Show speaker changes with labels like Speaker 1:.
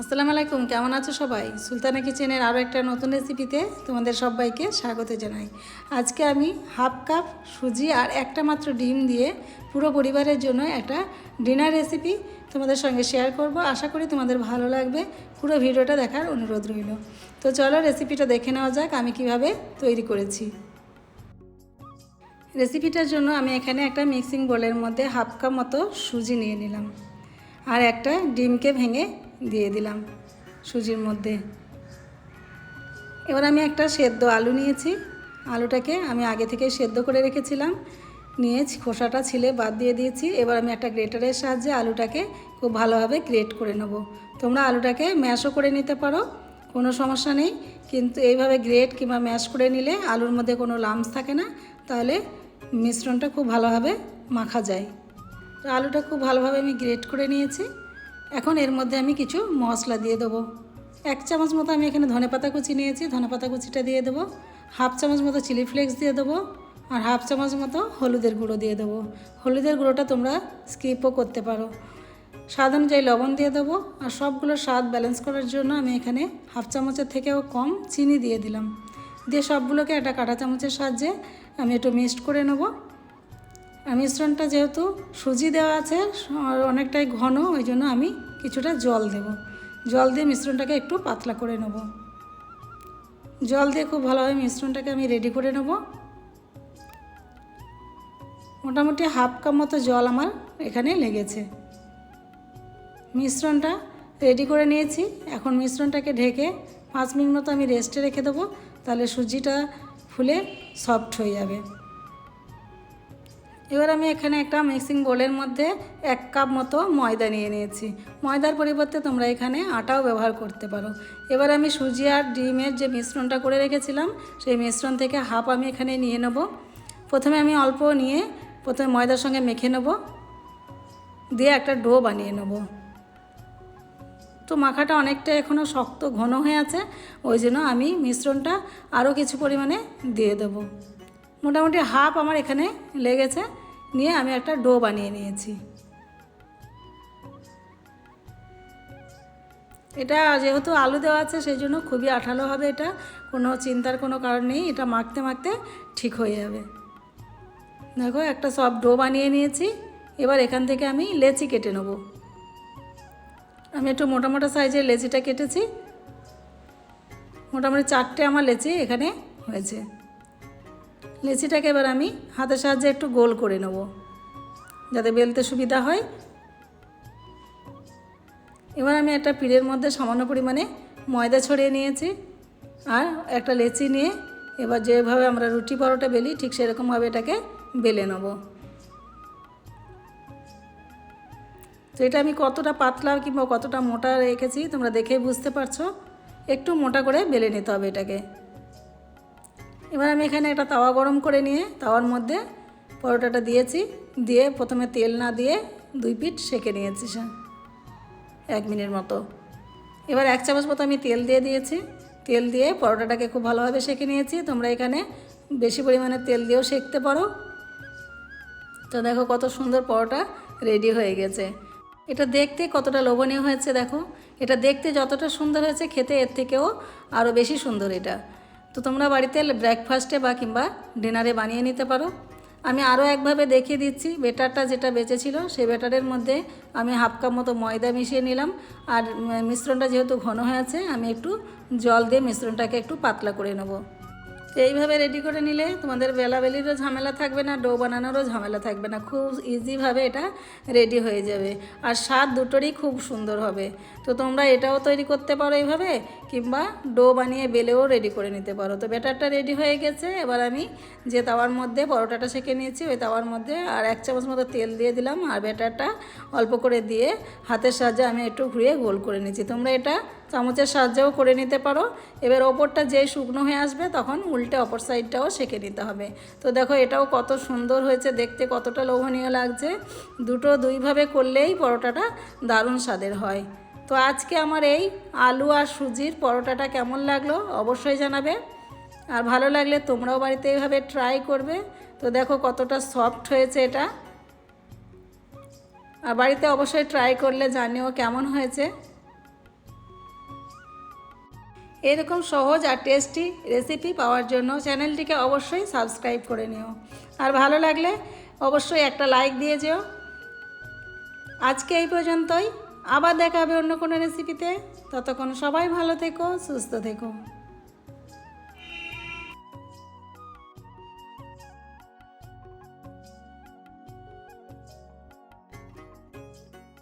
Speaker 1: আসসালামু আলাইকুম, কেমন আছো সবাই? সুলতানা কিচেনের আরও একটা নতুন রেসিপিতে তোমাদের সবাইকে স্বাগত জানাই। আজকে আমি হাফ কাপ সুজি আর একটা মাত্র ডিম দিয়ে পুরো পরিবারের জন্য একটা ডিনার রেসিপি তোমাদের সঙ্গে শেয়ার করব। আশা করি তোমাদের ভালো লাগবে। পুরো ভিডিওটা দেখার অনুরোধ রইল। তো চলো রেসিপিটা দেখে নেওয়া যাক আমি কীভাবে তৈরি করেছি। রেসিপিটার জন্য আমি এখানে একটা মিক্সিং বোলের মধ্যে হাফ কাপ মতো সুজি নিয়ে নিলাম। আর একটা ডিমকে ভেঙে দিয়ে দিলাম সুজির মধ্যে। এবার আমি একটা সেদ্ধ আলু নিয়েছি। আলুটাকে আমি আগে থেকে সেদ্ধ করে রেখেছিলাম। নিয়ে খোসাটা ছিলে বাদ দিয়ে দিয়েছি। এবার আমি একটা গ্রেটারের সাহায্যে আলুটাকে খুব ভালোভাবে গ্রেট করে নেব। তোমরা আলুটাকে ম্যাশও করে নিতে পারো, কোনো সমস্যা নেই। কিন্তু এইভাবে গ্রেট কিংবা ম্যাশ করে নিলে আলুর মধ্যে কোনো লামস থাকে না, তাহলে মিশ্রণটা খুব ভালোভাবে মাখা যায়। তো আলুটা খুব ভালোভাবে আমি গ্রেট করে নিয়েছি। এখন এর মধ্যে আমি কিছু মশলা দিয়ে দেবো। এক চামচ মতো আমি এখানে ধনেপাতা কুচি নিয়েছি ধনেপাতা কুচিটা দিয়ে দেবো। হাফ চামচ মতো চিলি ফ্লেক্স দিয়ে দেবো আর হাফ চামচ মতো হলুদের গুঁড়ো দিয়ে দেবো। হলুদের গুঁড়োটা তোমরা স্কিপও করতে পারো। স্বাদ অনুযায়ী লবণ দিয়ে দেবো আর সবগুলো স্বাদ ব্যালেন্স করার জন্য আমি এখানে হাফ চামচের থেকেও কম চিনি দিয়ে দিলাম। দিয়ে সবগুলোকে একটা কাঁটা চামচের সাহায্যে আমি একটু মিক্সড করে নেব। মিশ্রণটা যেহেতু সুজি দেওয়া আছে অনেকটাই ঘন, ওই জন্য আমি কিছুটা জল দেব। জল দিয়ে মিশ্রণটাকে একটু পাতলা করে নেব। জল দিয়ে খুব ভালোভাবে মিশ্রণটাকে আমি রেডি করে নেব। মোটামুটি হাফ কাপ মতো জল আমার এখানে লেগেছে। মিশ্রণটা রেডি করে নিয়েছি। এখন মিশ্রণটাকে ঢেকে পাঁচ মিনিট মতো আমি রেস্টে রেখে দেবো, তাহলে সুজিটা ফুলে সফট হয়ে যাবে। এবার আমি এখানে একটা মিক্সিং বোলের মধ্যে এক কাপ মতো ময়দা নিয়ে নিয়েছি। ময়দার পরিবর্তে তোমরা এখানে আটাও ব্যবহার করতে পারো। এবার আমি সুজি আর ডিমের যে মিশ্রণটা করে রেখেছিলাম, সেই মিশ্রণ থেকে হাফ আমি এখানে নিয়ে নেব। প্রথমে আমি অল্প নিয়ে প্রথমে ময়দার সঙ্গে মেখে নেব। দিয়ে একটা ডো বানিয়ে নেব। তো মাখাটা অনেকটা এখনও শক্ত ঘন হয়ে আছে, ওই জন্য আমি মিশ্রণটা আরও কিছু পরিমাণে দিয়ে দেবো। মোটামুটি হাফ আমার এখানে লেগেছে, নিয়ে আমি একটা ডো বানিয়ে নিয়েছি। এটা যেহেতু আলু দেওয়া আছে, সেই জন্য খুবই আঠালো হবে এটা। কোনো চিন্তার কোনো কারণ নেই, এটা মাখতে মাখতে ঠিক হয়ে যাবে। দেখো, একটা সব ডো বানিয়ে নিয়েছি। এবার এখান থেকে আমি লেচি কেটে নেব। আমি একটু মোটা মোটা সাইজের লেচিটা কেটেছি। মোটামুটি চারটে আমার লেচি এখানে হয়েছে। লেচিটাকে এবার আমি হাতের সাহায্যে একটু গোল করে নেব, যাতে বেলতে সুবিধা হয়। এবার আমি একটা পিড়ের মধ্যে সামান্য পরিমাণে ময়দা ছড়িয়ে নিয়েছি আর একটা লেচি নিয়ে এবার যেভাবে আমরা রুটি পরোটা বেলি, ঠিক সেরকমভাবে এটাকে বেলে নেব। তো এটা আমি কতটা পাতলা কিংবা কতটা মোটা রেখেছি তোমরা দেখেই বুঝতে পারছ। একটু মোটা করে বেলে নিতে হবে এটাকে। এবার আমি এখানে একটা তাওয়া গরম করে নিয়ে তাওয়ার মধ্যে পরোটাটা দিয়েছি, দিয়ে প্রথমে তেল না দিয়ে দুই পিঠ সেঁকে নিয়েছি সে, এক মিনিট মতো। এবার এক চামচ মতো আমি তেল দিয়ে দিয়েছি। তেল দিয়ে পরোটাটাকে খুব ভালোভাবে সেঁকে নিয়েছি। তোমরা এখানে বেশি পরিমাণে তেল দিয়েও সেঁকতে পারো। তো দেখো কত সুন্দর পরোটা রেডি হয়ে গেছে। এটা দেখতে কতটা লোভনীয় হয়েছে দেখো। এটা দেখতে যতটা সুন্দর হয়েছে খেতে, এর থেকেও আরও বেশি সুন্দর এটা। তো তোমরা বাড়িতে ব্রেকফাস্টে বা কিংবা ডিনারে বানিয়ে নিতে পারো। আমি আরও একভাবে দেখিয়ে দিচ্ছি বেটারটা যেটা বেঁচেছিল সেই বেটারের মধ্যে আমি হাফ কাপ মতো ময়দা মিশিয়ে নিলাম। আর মিশ্রণটা যেহেতু ঘন হয়েছে আমি একটু জল দিয়ে মিশ্রণটাকে একটু পাতলা করে নেব। এইভাবে রেডি করে নিলে তোমাদের বেলাবেলিরও ঝামেলা থাকবে না ডো বানানোরও ঝামেলা থাকবে না। খুব ইজিভাবে এটা রেডি হয়ে যাবে। আর স্বাদ দুটোরই খুব সুন্দর হবে। তো তোমরা এটাও তৈরি করতে পারো এইভাবে, কিংবা ডো বানিয়ে বেলেও রেডি করে নিতে পারো। তো ব্যাটারটা রেডি হয়ে গেছে, এবার আমি যে তাওয়ার মধ্যে পরোটাটা সেঁকে নিয়েছি, ওই তাওয়ার মধ্যে আর এক চামচ মতো তেল দিয়ে দিলাম, আর ব্যাটারটা অল্প করে দিয়ে হাতের সাহায্যে আমি একটু ঘুরিয়ে গোল করে নিয়েছি। তোমরা এটা চামচের সাহায্যেও করে নিতে পারো। এবার ওপরটা যেই শুকনো হয়ে আসবে, তখন উল্টে অপর সাইডটাও সেঁকে নিতে হবে। তো দেখো এটাও কত সুন্দর হয়েছে দেখতে, কতটা লোভনীয় লাগছে। দুটো দুইভাবে করলেই পরোটাটা দারুণ স্বাদের হয়। তো আজকে আমার এই আলু আর সুজির পরোটাটা কেমন লাগল অবশ্যই জানাবে। আর ভালো লাগলে তোমরাও বাড়িতে এইভাবে ট্রাই করবে। তো দেখো কতটা সফট হয়েছে এটা। আর বাড়িতে অবশ্যই ট্রাই করলে জানিও কেমন হয়েছে। এরকম সহজ আর টেস্টি রেসিপি পাওয়ার জন্য চ্যানেলটিকে অবশ্যই সাবস্ক্রাইব করে নিও। আর ভালো লাগলে অবশ্যই একটা লাইক দিয়ে যেও। আজকে এই পর্যন্তই। আবার দেখা হবে অন্য কোনো রেসিপিতে ততক্ষণ সবাই ভালো থেকো সুস্থ থেকো।